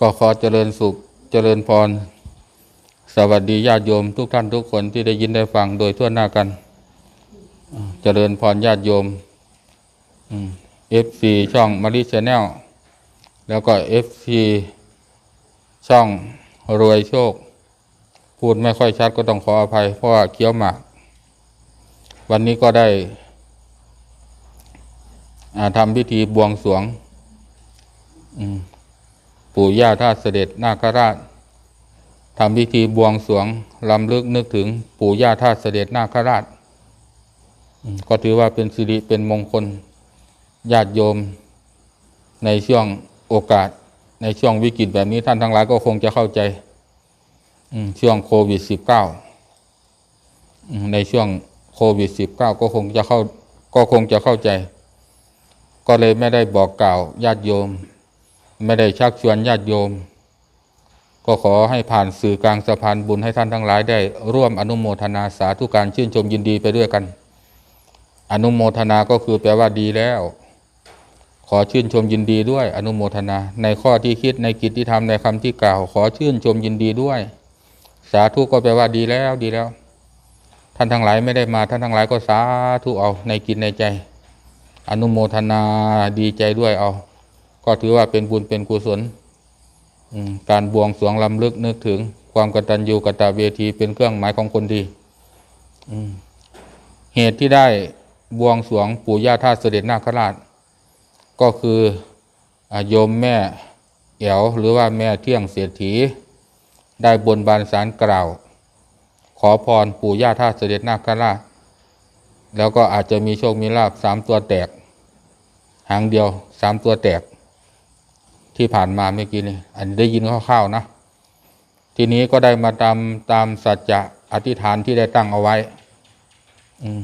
ก็ขอเจริญสุขเจริญพร สวัสดีญาติโยมทุกท่านทุกคนที่ได้ยินได้ฟังโดยทั่วหน้ากันเจริญพรญาติโยมเอฟซีช่องมาริชแนลแล้วก็เอฟซีช่องรวยโชค พูดไม่ค่อยชัดก็ต้องขออภัย เพราะว่าเคี้ยวหมากวันนี้ก็ได้ทำพิธีบวงสรวง ปู่ย่าท่าเสด็จนาคราชทำพิธีบวงสรวงลำลึกนึกถึงปู่ย่าท่าเสด็จนาคราช ก็ถือว่าเป็นสิริเป็นมงคลญาติโยม ในช่วงโอกาสในช่วงวิกฤตแบบนี้ท่านทั้งหลายก็คงจะเข้าใจช่วงโควิดสิบเก้าในช่วงโควิดสิบเก้าก็คงจะเข้าก็คงจะเข้าใจ ก็เลยไม่ได้บอกกล่าวญาติโยม ไม่ได้ชักชวนญาติโยม ก็ขอให้ผ่านสื่อกลางสะพานบุญให้ท่านทั้งหลายได้ ร่วมอนุโมทนาสาธุการชื่นชมยินดีไปด้วยกัน อนุโมทนาก็คือแปลว่าดีแล้ว ขอชื่นชมยินดีด้วย อนุโมทนา ในข้อที่คิดในกิจที่ทำในคำที่กล่าว ขอชื่นชมยินดีด้วย สาธุก็แปลว่าดีแล้วดีแล้ว ท่านทั้งหลายไม่ได้มาท่านทั้งหลายก็สาธุเอาในกิจในใจ อนุโมทนาดีใจด้วยเอา ก็ถือว่าเป็นบุญเป็นกุศลการบวงสรวงลำลึกนึกถึงความกตัญญูกตเวทีเป็นเครื่องหมายของคนดีเหตุที่ได้บวงสรวงปู่ย่าท่าเสด็จนาคราช ก็คือโยมแม่แอ๋วหรือว่าแม่เที่ยงเศรษฐี ได้บนบานสารกล่าว ขอพรปู่ย่าท่าเสด็จนาคราช แล้วก็อาจจะมีโชคมีลาบสามตัวแตก หางเดียวสามตัวแตก ที่ผ่านมาเมื่อกี้นี่อันนี้ได้ยินคร่าวๆนะ ทีนี้ก็ได้มาตามตามสัจจะอธิษฐานที่ได้ตั้งเอาไว้ อืม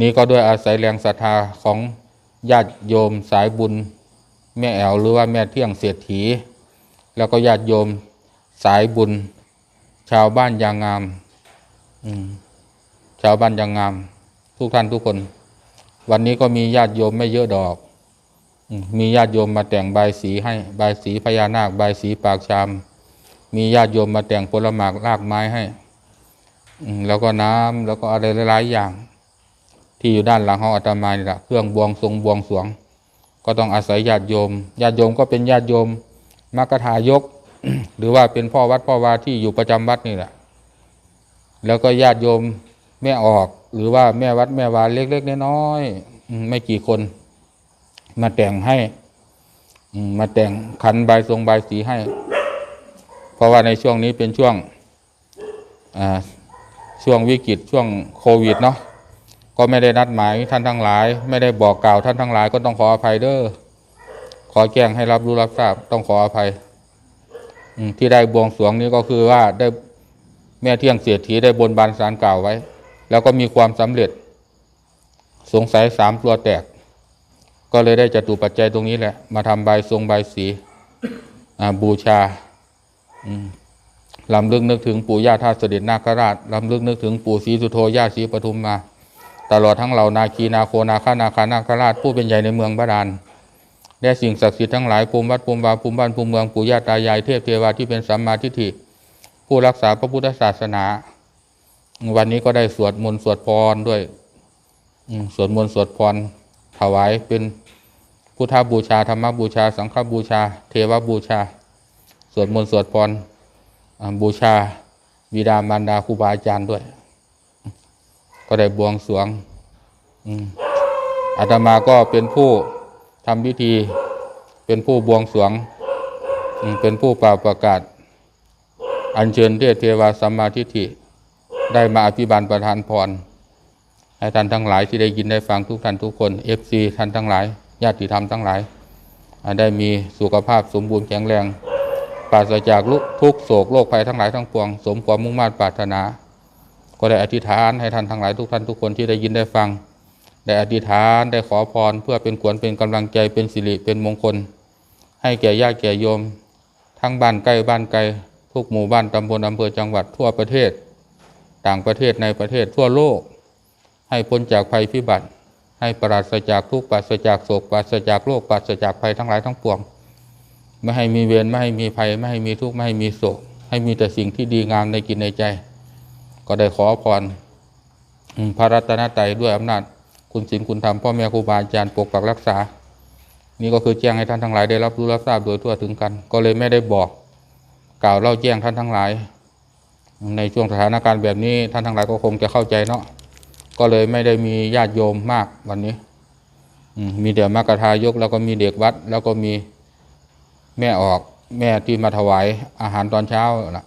นี้ก็ด้วยอาศัยแรงศรัทธาของญาติโยมสายบุญ แม่แอวหรือว่าแม่เที่ยงเศรษฐี แล้วก็ญาติโยมสายบุญ ชาวบ้านยางงามอืมชาวบ้านยางงาม ทุกท่านทุกคน วันนี้ก็มีญาติโยมไม่เยอะดอก มีญาติโยมมาแต่งใบสีให้ใบสีพญานาคใบสีปากชาม มีญาติโยมมาแต่งผลหมากรากไม้ให้แล้วก็น้ำแล้วก็อะไรหลายๆอย่าง ที่อยู่ด้านหลังห้องอาตมานี่แหละเครื่องบวงทรงบวงสรวง ก็ต้องอาศัยญาติโยมญาติโยมก็เป็นญาติโยมมัคคทายก หรือว่าเป็นพ่อวัดพ่อวาที่อยู่ประจำวัดนี่แหละ แล้วก็ญาติโยมแม่ออก หรือว่าแม่วัดแม่วาเล็กๆน้อยๆไม่กี่คน มาแต่งให้มาแต่งขันใบทรงใบสีให้ เพราะว่าในช่วงนี้เป็นช่วงช่วงวิกฤตช่วงโควิดเนาะก็ไม่ได้นัดหมายท่านทั้งหลาย ไม่ได้บอกกล่าวท่านทั้งหลายก็ต้องขออภัยเด้อขอแจ้งให้รับรู้รับทราบต้องขออภัยที่ได้บวงสรวงนี้ก็คือว่าได้แม่เที่ยงเสียทีได้บนบานสารกล่าวไว้ แล้วก็มีความสำเร็จ สงสัยสามตัวแตก ก็เลยได้จตุปัจจัยตรงนี้แหละ มาทำใบทรงใบสีบูชาลำลึกนึกถึงปู่ย่าท่าเสด็จนาคราชลำลึกนึกถึงปู่ศรีสุโธย่าศรีปทุมมา ตลอดทั้งเหล่านาคีนาโคนาคานาคานาคราชผู้เป็นใหญ่ในเมืองบาดาลและสิ่งศักดิ์สิทธิ์ทั้งหลายภูมิวัดภูมิวาภูมิบ้านภูมิเมืองปู่ย่าตายายเทพเทวาที่เป็นสัมมาทิฏฐิผู้รักษาพระพุทธศาสนา วันนี้ก็ได้สวดมนต์สวดพรด้วยสวดมนต์สวดพรถวายเป็น พุทธบูชาธรรมบูชา สังฆบูชา เทวบูชา สวดมนต์สวดพรบูชาบิดามารดาครูบาอาจารย์ด้วย ก็ได้บวงสรวงอาตมาก็เป็นผู้ทำพิธี เป็นผู้บวงสรวง เป็นผู้เป่าประกาศ อัญเชิญเทพเทวาสัมมาทิฏฐิได้มาอภิบาลประทานพรให้ท่านทั้งหลายที่ได้ยินได้ฟังทุกท่านทุกคนเอฟซีท่านทั้งหลาย ญาติธรรมทั้งหลาย ได้มีสุขภาพสมบูรณ์แข็งแรง ปราศจากลุทุกโศกโรคภัยทั้งหลายทั้งปวง สมความมุ่งมั่นปรารถนา ก็ได้อธิษฐานให้ท่านทั้งหลายทุกท่านทุกคนที่ได้ยินได้ฟัง ได้อธิษฐานได้ขอพรเพื่อเป็นขวัญเป็นกำลังใจเป็นสิริเป็นมงคล ให้แก่ญาติแก่โยม ทั้งบ้านใกล้บ้านไกลทุกหมู่บ้านตำบลอำเภอจังหวัดทั่วประเทศ ต่างประเทศในประเทศทั่วโลก ให้พ้นจากภัยพิบัติ ให้ปราศจากทุกข์ปราศจากโศกปราศจากโรคปราศจากภัยทั้งหลายทั้งปวง ไม่ให้มีเวรไม่ให้มีภัย ไม่ให้มีทุกข์ไม่ให้มีโศก ให้มีแต่สิ่งที่ดีงามในกิจในใจ ก็ได้ขอพรพระรัตนตรัยด้วยอำนาจคุณศีลคุณธรรมพ่อแม่ครูบาอาจารย์ปกปักรักษา นี่ก็คือแจ้งให้ท่านทั้งหลายได้รับรู้รับทราบโดยทั่วถึงกัน ก็เลยไม่ได้บอก กล่าวเล่าแจ้งท่านทั้งหลาย ในช่วงสถานการณ์แบบนี้ท่านทั้งหลายก็คงจะเข้าใจเนาะ ก็เลยไม่ได้มีญาติโยมมากวันนี้มีเดี๋ยวมากระทายก แล้วก็มีเด็กวัด แล้วก็มีแม่ออกแม่ที่มาถวายอาหารตอนเช้านะ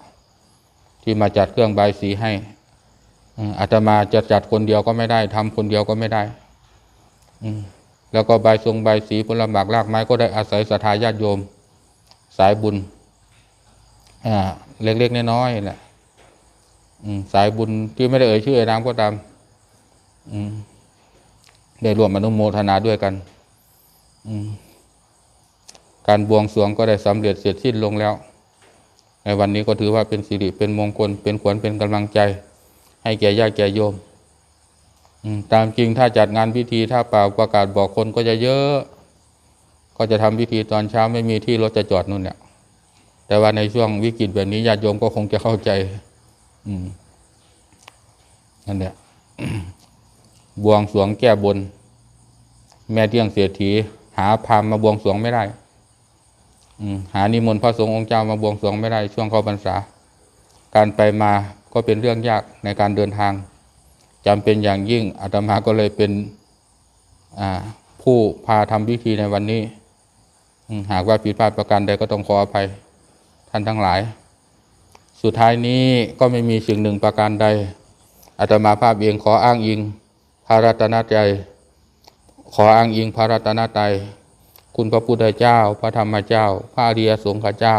ที่มาจัดเครื่องใบสีให้อาตมาจะจัดคนเดียวก็ไม่ได้ทำคนเดียวก็ไม่ได้ อืแล้วก็ใบทรงใบสีผลหมากรากไม้ก็ได้อาศัยศรัทธาญาติโยม สายบุญอ่าเล็กๆน้อยๆแหละสายบุญที่ไม่ได้เอ่ยชื่อเอ่ยนามก็ตาม ได้รวมอนุโมทนาด้วยกันการบวงสรวงก็ได้สำเร็จเสร็จสิ้นลงแล้ว ในวันนี้ก็ถือว่าเป็นสิริเป็นมงคล เป็นขวัญเป็นกำลังใจ ให้แก่ญาติแก่โยมมตามจริงถ้าจัดงานพิธีถ้าเปล่าประกาศบอกคนก็จะเยอะ ก็จะทำพิธีตอนเช้าไม่มีที่รถจะจอดนู่นเนี่ย แต่ว่าในช่วงวิกฤตแบบนี้ญาติโยมก็คงจะเข้าใจ อืมนั่นแหละ บวงสวงแก้บน แม่เที่ยงเสียทีหาพามมาบวงสวงไม่ได้อืหานิมนต์พระสงฆ์องค์เจ้ามาบวงสวงไม่ได้ช่วงเข้าพรรษา การไปมาก็เป็นเรื่องยากในการเดินทางจำเป็นอย่างยิ่งอาตมาก็เลยเป็นผู้พาทำพิธีในวันนี้ หากว่าผิดพลาดประการใดก็ต้องขออภัยท่านทั้งหลาย สุดท้ายนี้ก็ไม่มีสิ่งหนึ่งประการใดอาตมาภาพเองขออ้างอิง ระรัตนตรัยขออ้างอิงพระรัตนตรัยคุณพระพุทธเจ้า พระธรรมเจ้า พระอริยสงฆ์เจ้า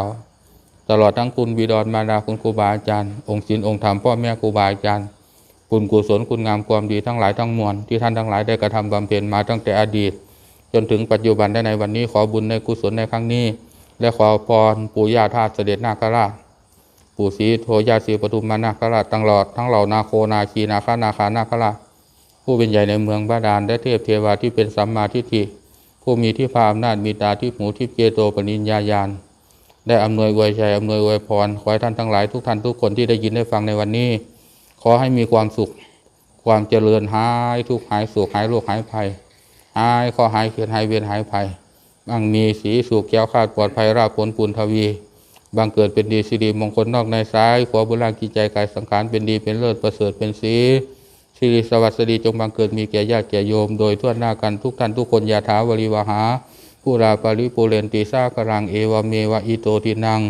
ตลอดทั้งคุณบิดรมาดาคุณครูบาอาจารย์ องค์ศีลองค์ธรรมพ่อแม่ครูบาอาจารย์บุญกุศลคุณงามความดีทั้งหลายทั้งมวลที่ท่านทั้งหลายได้กระทำบำเพ็ญมาตั้งแต่อดีต จนถึงปัจจุบันได้ในวันนี้ขอบุญในกุศลในครั้งนี้ และขอพรปู่ย่าทาเสด็จนาคราชปู่ศรีโทยาศรีปทุมมานาคราชตลอดทั้งเหล่านาโคนาคีนาคานาคานาคราช ผู้เป็นใหญ่ในเมืองบาดาลและเทพเทวาที่เป็นสัมมาทิฏฐิผู้มีที่พาอำนาจมีตาที่หูที่เจโตปณิญญาญาณได้อำนวยอวยชัยอำนวยอวยพรขอให้ท่านทั้งหลายทุกท่านทุกคนที่ได้ยินได้ฟังในวันนี้ ขอให้มีความสุข ความเจริญหายทุกหายโศกหายโรคหายภัยหายข้อหายเขียนหายเวียนหายภัยบังมีสีสุขแก้วคาดปลอดภัยราบผลปุณทวีบังเกิดเป็นดีสิริมงคลนอกในซ้ายขวาบุญร่างกิจใจกายสังขารเป็นดีเป็นเลิศประเสริฐเป็นสี สิริสวัสดีจงบังเกิดมีแก่ญาติแก่โยม โดยทั่วหน้ากันทุกท่านทุกคนยาถาวริวหาผู้ราปริปุเรนติสากรังเอวเมวะอิโตทินัง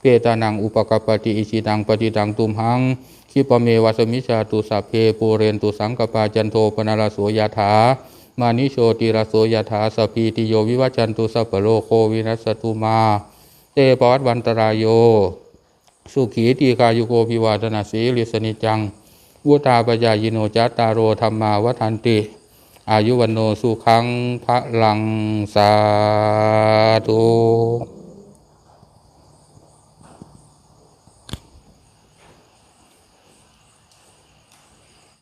เปตานังอุปกปปติอิชิตังปฏิตังตุมหังคิปเมวะสมิชาตุสัพเพปูเรนตุสังกปาจันโทปนาลโสยถามานิโชติรโสยถาสพีติโยวิวัจันตุสัพพะโลโควินัสสตุมา เตปวัตวันตรายโย สุขีตีกายุโกภิวาทนาสีลิสนิจัง วุตาปยายโนจัตตารโอธรรมาวัฏันติ อายุวันโนสุขังพระลังสาธุ